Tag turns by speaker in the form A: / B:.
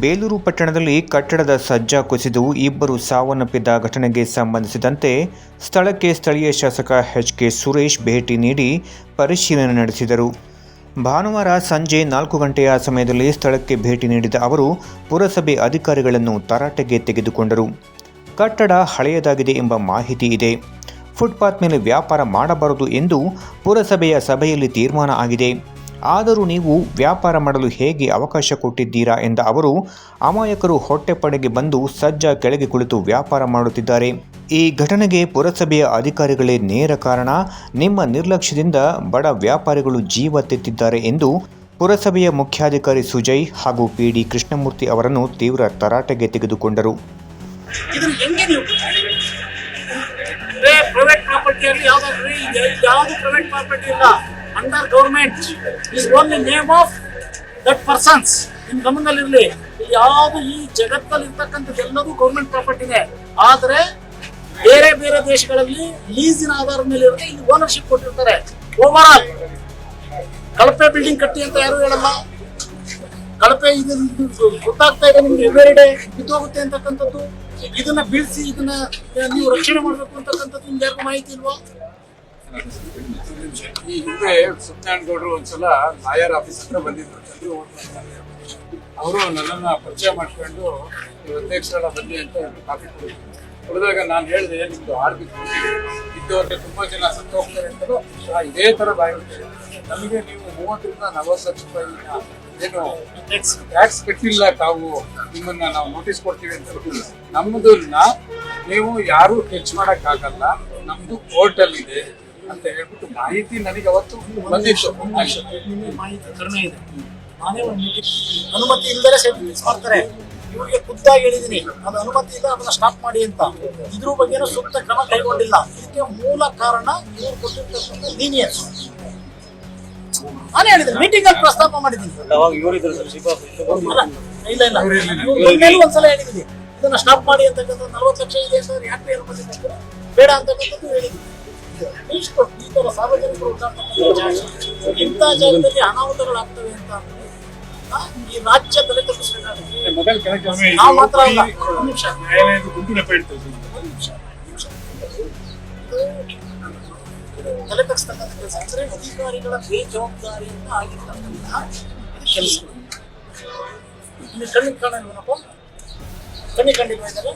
A: ಬೇಲೂರು ಪಟ್ಟಣದಲ್ಲಿ ಕಟ್ಟಡದ ಸಜ್ಜಾ ಕುಸಿದು ಇಬ್ಬರು ಸಾವನ್ನಪ್ಪಿದ ಘಟನೆಗೆ ಸಂಬಂಧಿಸಿದಂತೆ ಸ್ಥಳಕ್ಕೆ ಸ್ಥಳೀಯ ಶಾಸಕ ಎಚ್ ಕೆ ಸುರೇಶ್ ಭೇಟಿ ನೀಡಿ ಪರಿಶೀಲನೆ ನಡೆಸಿದರು. ಭಾನುವಾರ ಸಂಜೆ ನಾಲ್ಕು ಗಂಟೆಯ ಸಮಯದಲ್ಲಿ ಸ್ಥಳಕ್ಕೆ ಭೇಟಿ ನೀಡಿದ ಅವರು, ಪುರಸಭೆ ಅಧಿಕಾರಿಗಳನ್ನು ತರಾಟೆಗೆ ತೆಗೆದುಕೊಂಡರು. ಕಟ್ಟಡ ಹಳೆಯದಾಗಿದೆ ಎಂಬ ಮಾಹಿತಿ ಇದೆ. ಫುಟ್ಪಾತ್ ಮೇಲೆ ವ್ಯಾಪಾರ ಮಾಡಬಾರದು ಎಂದು ಪುರಸಭೆಯ ಸಭೆಯಲ್ಲಿ ತೀರ್ಮಾನ ಆಗಿದೆ. ಆದರೂ ನೀವು ವ್ಯಾಪಾರ ಮಾಡಲು ಹೇಗೆ ಅವಕಾಶ ಕೊಟ್ಟಿದ್ದೀರಾ ಎಂದ ಅವರು, ಅಮಾಯಕರು ಹೊಟ್ಟೆಪಡೆಗೆ ಬಂದು ಸಜ್ಜ ಕೆಳಗೆ ಕುಳಿತು ವ್ಯಾಪಾರ ಮಾಡುತ್ತಿದ್ದಾರೆ. ಈ ಘಟನೆಗೆ ಪುರಸಭೆಯ ಅಧಿಕಾರಿಗಳೇ ನೇರ ಕಾರಣ. ನಿಮ್ಮ ನಿರ್ಲಕ್ಷ್ಯದಿಂದ ಬಡ ವ್ಯಾಪಾರಿಗಳು ಜೀವ ತೆತ್ತಿದ್ದಾರೆ ಎಂದು ಪುರಸಭೆಯ ಮುಖ್ಯಾಧಿಕಾರಿ ಸುಜಯ್ ಹಾಗೂ ಪಿಡಿ ಕೃಷ್ಣಮೂರ್ತಿ ಅವರನ್ನು ತೀವ್ರ ತರಾಟೆಗೆ ತೆಗೆದುಕೊಂಡರು.
B: ಪ್ರೈವೇಟ್ ಪ್ರಾಪರ್ಟಿಯಲ್ಲಿ ಯಾವುದು ಪ್ರೈವೇಟ್ ಪ್ರಾಪರ್ಟಿ ಇಲ್ಲ. Under government is only name of that persons ನಿಮ್ ಗಮನದಲ್ಲಿರಲಿ ಯಾವುದು ಈ ಜಗತ್ತಲ್ಲಿ ಇರ್ತಕ್ಕಂಥದ್ದು ಎಲ್ಲವೂ ಗೌರ್ಮೆಂಟ್ ಪ್ರಾಪರ್ಟಿನೇ ಆದ್ರೆ ಬೇರೆ ಬೇರೆ ದೇಶಗಳಲ್ಲಿ ಲೀಸಿನ ಆಧಾರದ ಮೇಲೆ ಇರುತ್ತೆ, ಇಲ್ಲಿ ಓನರ್ಶಿಪ್ ಕೊಟ್ಟಿರ್ತಾರೆ. ಓವರ್ ಆಲ್ ಕಳಪೆ ಬಿಲ್ಡಿಂಗ್ ಕಟ್ಟಿ ಅಂತ ಯಾರು ಹೇಳಲ್ಲ. ಕಳಪೆ ಇದು ಗೊತ್ತಾಗ್ತಾ ಇದೆ ನಿಮ್ಗೆ ಎವ್ರಿ ಡೇ ಬಿದ್ದೋಗುತ್ತೆ ಅಂತಕ್ಕಂಥದ್ದು. ಇದನ್ನ ಬೀಳ್ಸಿ, ಇದನ್ನ ನೀವು ರಕ್ಷಣೆ ಮಾಡಬೇಕು ಅಂತಕ್ಕಂಥದ್ದು ನಿಮ್ಗೆ ಯಾರಿಗೂ ಮಾಹಿತಿ ಇಲ್ವಾ?
C: ಈ ಹಿಂದೆ ಸತ್ಯನಾರಾಯಣಗೌಡರು ಒಂದ್ಸಲ ನಾಯರ್ ಆಫೀಸ್ ಹತ್ರ ಬಂದಿದ್ರು. ಅವರು ನನ್ನನ್ನ ಪರಿಚಯ ಮಾಡ್ಕೊಂಡು ಅಧ್ಯಕ್ಷರಲ್ಲ ಅಧ್ಯಕ್ಷರ ಬನ್ನಿ ಅಂತ ಕಾಫಿ ಕೊಡಿದ್ರು. ಕುಡಿದಾಗ ನಾನು ಹೇಳಿದೆ, ನಿಮ್ದು ಆರ್ಬಿ ಇದ್ದವ್ರಿಗೆ ತುಂಬಾ ಜನ ಸತ್ತು ಹೋಗ್ತಾರೆ ಅಂತಲೂ ಇದೇ ತರ ಬಾಯಿ ಬಿಡ್ತಾರೆ. ನಮಗೆ ನೀವು ಮೂವತ್ತರಿಂದ ನಲವತ್ತು ಲಕ್ಷ ರೂಪಾಯಿ ಏನು ಟ್ಯಾಕ್ಸ್ ಕಟ್ಟಿಲ್ಲ ತಾವು. ನಿಮ್ಮನ್ನ ನಾವು ನೋಟಿಸ್ ಕೊಡ್ತೀವಿ ಅಂತ. ನಮ್ಮದನ್ನ ನೀವು ಯಾರು ಟಚ್ ಮಾಡಕ್ ಆಗಲ್ಲ ನಮ್ದು ಕೋರ್ಟ್ ಅಲ್ಲಿ ಇದೆ. ಅಂತ ಹೇಳ್ಬಿಟ್ಟು ಮಾಹಿತಿ ನನಗೆ ಅವತ್ತು ಬಂದಿತ್ತು
B: ನಿಮ್ಮ ಮಾಹಿತಿ ಕಡಿಮೆ ಇದೆ. ನಾನೇ ಒಂದು ಮೀಟಿಂಗ್ ಅನುಮತಿ ಇಲ್ಲದೆ ಸೆಟಿಲ್ಮೆಂಟ್ಸ್ ಮಾಡ್ತಾರೆ. ಇವರಿಗೆ ಖುದ್ದಾಗಿ ಹೇಳಿದೀನಿ. ಅದು ಅನುಮತಿ ಇಲ್ಲ ಅದನ್ನ ಸ್ಟಾಪ್ ಮಾಡಿ ಅಂತ. ಇದ್ರ ಬಗ್ಗೆನೂ ಸೂಕ್ತ ಕ್ರಮ ಕೈಗೊಂಡಿಲ್ಲ. ಇದಕ್ಕೆ ಮೂಲ ಕಾರಣ ಇವ್ರು ಕೊಟ್ಟಿರ್ತಕ್ಕಂಥ ಲೀನಿಯನ್ಸ್ ನಾನೇ ಹೇಳಿದ್ರು ಮೀಟಿಂಗ್ ಅಲ್ಲಿ ಪ್ರಸ್ತಾಪ ಮಾಡಿದ್ದೀನಿ. ಅಲ್ಲ, ಇಲ್ಲ ಇಲ್ಲ ಇವ್ರ ಮೇಲೂ ಒಂದ್ಸಲ ಹೇಳಿದ್ದೀನಿ. ಇದನ್ನ ಸ್ಟಾಪ್ ಮಾಡಿ ಅಂತಕ್ಕಂಥ ನಲ್ವತ್ತು ಲಕ್ಷ ಇದೆ ಸರ್. ಯಾಕೆ ಅನುಮತಿ ಬೇಡ ಅಂತಕ್ಕಂಥದ್ದು ಹೇಳಿದ್ದೀನಿ. ಇಷ್ಟು ಈ ತರ ಸಾರ್ವಜನಿಕರು ಜಾಸ್ತಿ ಇಂಥ ಜಾಗದಲ್ಲಿ ಅನಾಹುತಗಳಾಗ್ತವೆ ಅಂತ ಈ ರಾಜ್ಯ ತಲೆ ತಪ್ಪಿಸ್ಬೇಕಾಗುತ್ತೆ. ನಾವು ಮಾತ್ರ ಅಲ್ಲ. ಒಂದು ನಿಮಿಷ. ಒಂದು ನಿಮಿಷ, ಒಂದು ನಿಮಿಷ. ಇದು ತಲೆ ತಗ್ಸ್ತಕ್ಕಂಥ ಕೆಲಸ ಅಂದ್ರೆ ಅಧಿಕಾರಿಗಳ ಬೇಜವಾಬ್ದಾರಿಯಿಂದ ಆಗಿರ್ತಕ್ಕಂತಹ ಕೆಲಸ ಇಲ್ಲಿ ಕಣ್ಣಿಗೆ ಕಾಣಲ್ವನಪ್ಪ ಕಣ್ಣಿಗೆ ಕಂಡಿಲ್ವಾ